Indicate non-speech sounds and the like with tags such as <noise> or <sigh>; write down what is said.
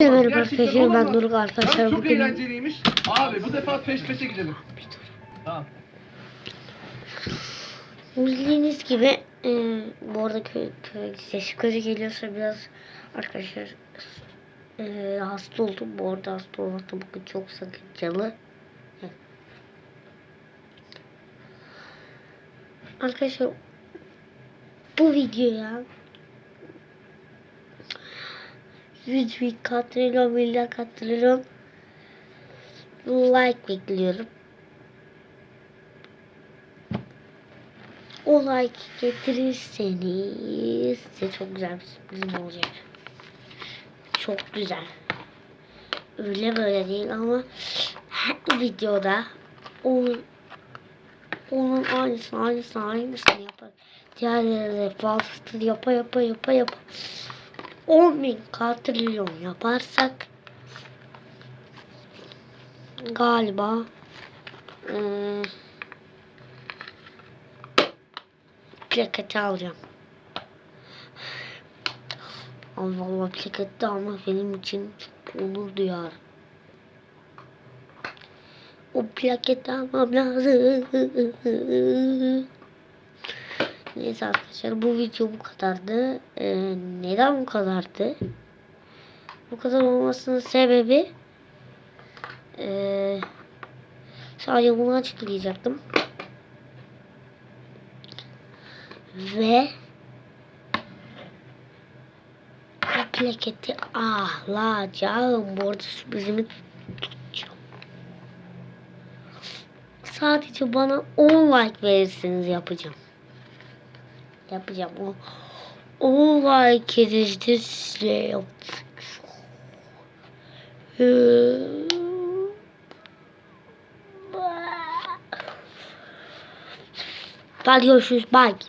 Merhaba arkadaşlar ben. Doruk arkadaşlar çok bugün eğlenceliymiş. Abi bu defa peş peşe gidelim. Tamam. bildiğiniz gibi e, bu arada köy, köy sesi kötü geliyorsa biraz arkadaşlar e, hasta oldum bu arada hasta olmak da bugün çok sakıncalı arkadaşlar bu videoya 100 bin milyar katrilyon like bekliyorum. O like getirirseniz size çok güzel bir sürprizim olacak. Çok güzel. Öyle böyle değil ama her videoda o onun aynısını aynısını aynısını yapar. Diğerleri fazlasını yapa yapa yapa yapa. 10 bin katrilyon yaparsak galiba eee plaketi alacağım. Allah Allah plaketi almak benim için çok onur duyar. O plaketi almam lazım. <laughs> Neyse arkadaşlar bu video bu kadardı. Ee, neden bu kadardı? Bu kadar olmasının sebebi ee, sadece bunu açıklayacaktım. Ve plaketi alacağım. Bu arada sürprizimi tutacağım. Sadece bana 10 like verirseniz yapacağım. Yapacağım. O 10 like edildi size yapacağım. Hadi görüşürüz. Bye.